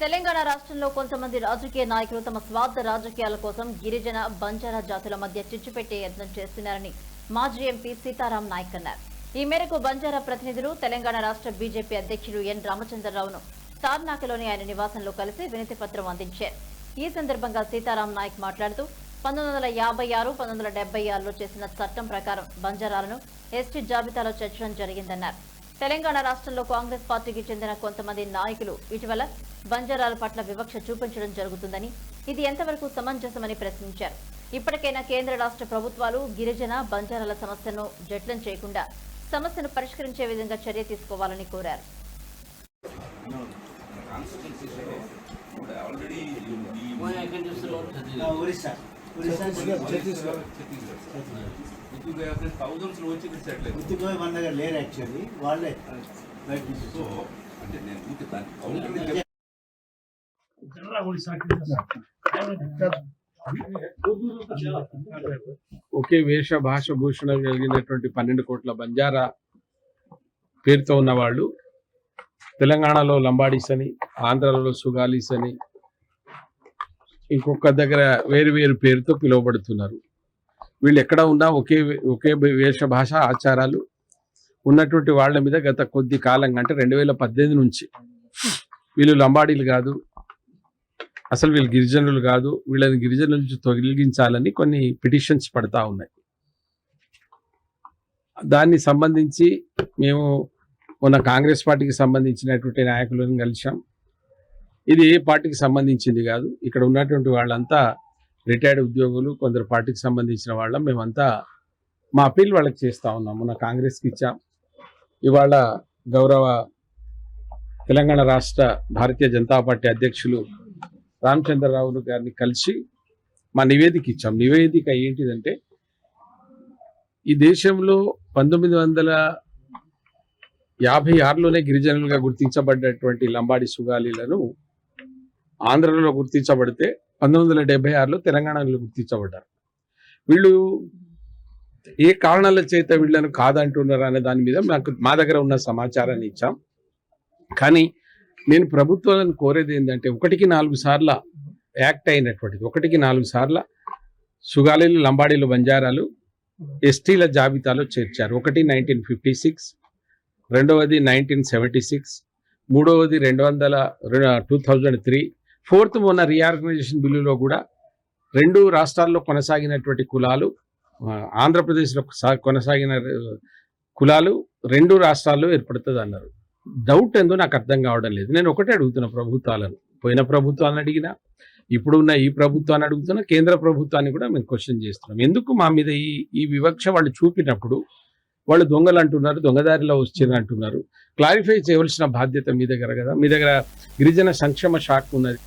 తెలంగాణ రాష్ట్రంలో కొంతమంది రాజకీయ నాయకులు తమ స్వార్థ రాజకీయాల కోసం గిరిజన బంజారా జాతుల మధ్య చిచ్చు పెట్టే యత్నం చేస్తున్నారని మాజీ ఎంపీ సీతారాం నాయక్ అన్నారు. ఈ మేరకు బంజారా ప్రతినిధులు తెలంగాణ రాష్ట్ర బీజేపీ అధ్యక్షుడు ఎన్ రామచంద్రరావును తార్నాకలోని ఆయన నివాసంలో కలిసి వినతి పత్రం అందించారు. ఈ సందర్భంగా సీతారాం నాయక్ మాట్లాడుతూ పంతొమ్మిది వందల యాభై ఆరు పంతొమ్మిది వందల డెబ్బై ఆరులో చేసిన చట్టం ప్రకారం బంజారాలను ఎస్టీ జాబితాలో చేర్చడం జరిగిందన్నారు. తెలంగాణ రాష్ట్రంలో కాంగ్రెస్ పార్టీకి చెందిన కొంతమంది నాయకులు ఇటీవల బంజారాల పట్ల వివక్ష చూపించడం జరుగుతుందని ఇది ఎంతవరకు సమంజసమని ప్రశ్నించారు ఇప్పటికైనా కేంద్ర రాష్ట్ర ప్రభుత్వాలు గిరిజన బంజారాల సమస్యను జట్లం చేయకుండా సమస్యను పరిష్కరించే విధంగా చర్య తీసుకోవాలని కోరారు ఒరిస్సా మన దగ్గర లేరు యాక్చువల్లీ వాళ్ళే సో అంటే నేను ఒకే వేష భాష భూషణం కలిగినటువంటి పన్నెండు కోట్ల బంజారా పేరుతో ఉన్నవాళ్ళు. తెలంగాణలో లంబాడీస్ అని ఆంధ్రాలో సుగాలీస్ అని ఇంకొక దగ్గర వేరు వేరు పేరుతో పిలువబడుతున్నారు. వీళ్ళు ఎక్కడ ఉన్నా ఒకే ఒకే వేష భాష ఆచారాలు ఉన్నటువంటి వాళ్ళ మీద గత కొద్ది కాలంగా అంటే రెండు వేల పద్దెనిమిది నుంచి వీళ్ళు లంబాడీలు కాదు అసలు వీళ్ళు గిరిజనులు కాదు వీళ్ళని గిరిజనుల నుంచి తొలగించాలని కొన్ని పిటిషన్స్ పడతా ఉన్నాయి. దాన్ని సంబంధించి మేము మొన్న కాంగ్రెస్ పార్టీకి సంబంధించినటువంటి నాయకులను కలిసాం ఇది ఏ పార్టీకి సంబంధించింది కాదు. ఇక్కడ ఉన్నటువంటి వాళ్ళంతా రిటైర్డ్ ఉద్యోగులు కొందరు పార్టీకి సంబంధించిన వాళ్ళం. మేమంతా మా అప్పీల్ వాళ్ళకి చేస్తా ఉన్నాం. మొన్న కాంగ్రెస్కి ఇచ్చాం. ఇవాళ గౌరవ తెలంగాణ రాష్ట్ర భారతీయ జనతా పార్టీ అధ్యక్షులు రామచంద్రరావు గారిని కలిసి మా నివేదిక ఇచ్చాం. నివేదిక ఏంటిదంటే ఈ దేశంలో పంతొమ్మిది వందల యాభై ఆరులోనే గిరిజనులుగా గుర్తించబడ్డటువంటి లంబాడి సుగాలీలను ఆంధ్రలో గుర్తించబడితే పంతొమ్మిది వందల డెబ్బై ఆరులో తెలంగాణలో గుర్తించబడ్డారు. వీళ్ళు ఏ కారణాల చేత వీళ్ళను కాదంటున్నారు అనే దాని మీద నాకు మా దగ్గర ఉన్న సమాచారాన్ని ఇచ్చాం. కానీ నేను ప్రభుత్వాలను కోరేది ఏంటంటే ఒకటికి నాలుగు సార్ల యాక్ట్ అయినటువంటిది. ఒకటికి నాలుగు సార్ల సుగాలీలు లంబాడీలు బంజారాలు ఎస్టీల జాబితాలో చేర్చారు. ఒకటి నైన్టీన్ ఫిఫ్టీ సిక్స్ రెండవది నైన్టీన్ సెవెంటీ సిక్స్ మూడవది రెండు వందల టూ థౌజండ్ త్రీ ఫోర్త్ మొన్న రీఆర్గనైజేషన్ బిల్లులో కూడా రెండు రాష్ట్రాల్లో కొనసాగినటువంటి కులాలు ఆంధ్రప్రదేశ్లో సా- కొనసాగిన కులాలు రెండు రాష్ట్రాల్లో ఏర్పడుతుంది అన్నారు డౌట్ ఏందో నాకు అర్థం కావడం లేదు. నేను ఒకటే అడుగుతున్నా ప్రభుత్వాలను. పోయిన ప్రభుత్వాన్ని అడిగినా ఇప్పుడున్న ఈ ప్రభుత్వాన్ని అడుగుతున్నా కేంద్ర ప్రభుత్వాన్ని కూడా మేము క్వశ్చన్ చేస్తున్నాం. ఎందుకు మా మీద ఈ ఈ వివక్ష వాళ్ళు చూపినప్పుడు వాళ్ళు దొంగలు అంటున్నారు దొంగదారిలో వచ్చింది అంటున్నారు? క్లారిఫై చేయవలసిన బాధ్యత మీ దగ్గర కదా? మీ దగ్గర గిరిజన సంక్షేమ శాఖ ఉన్నది.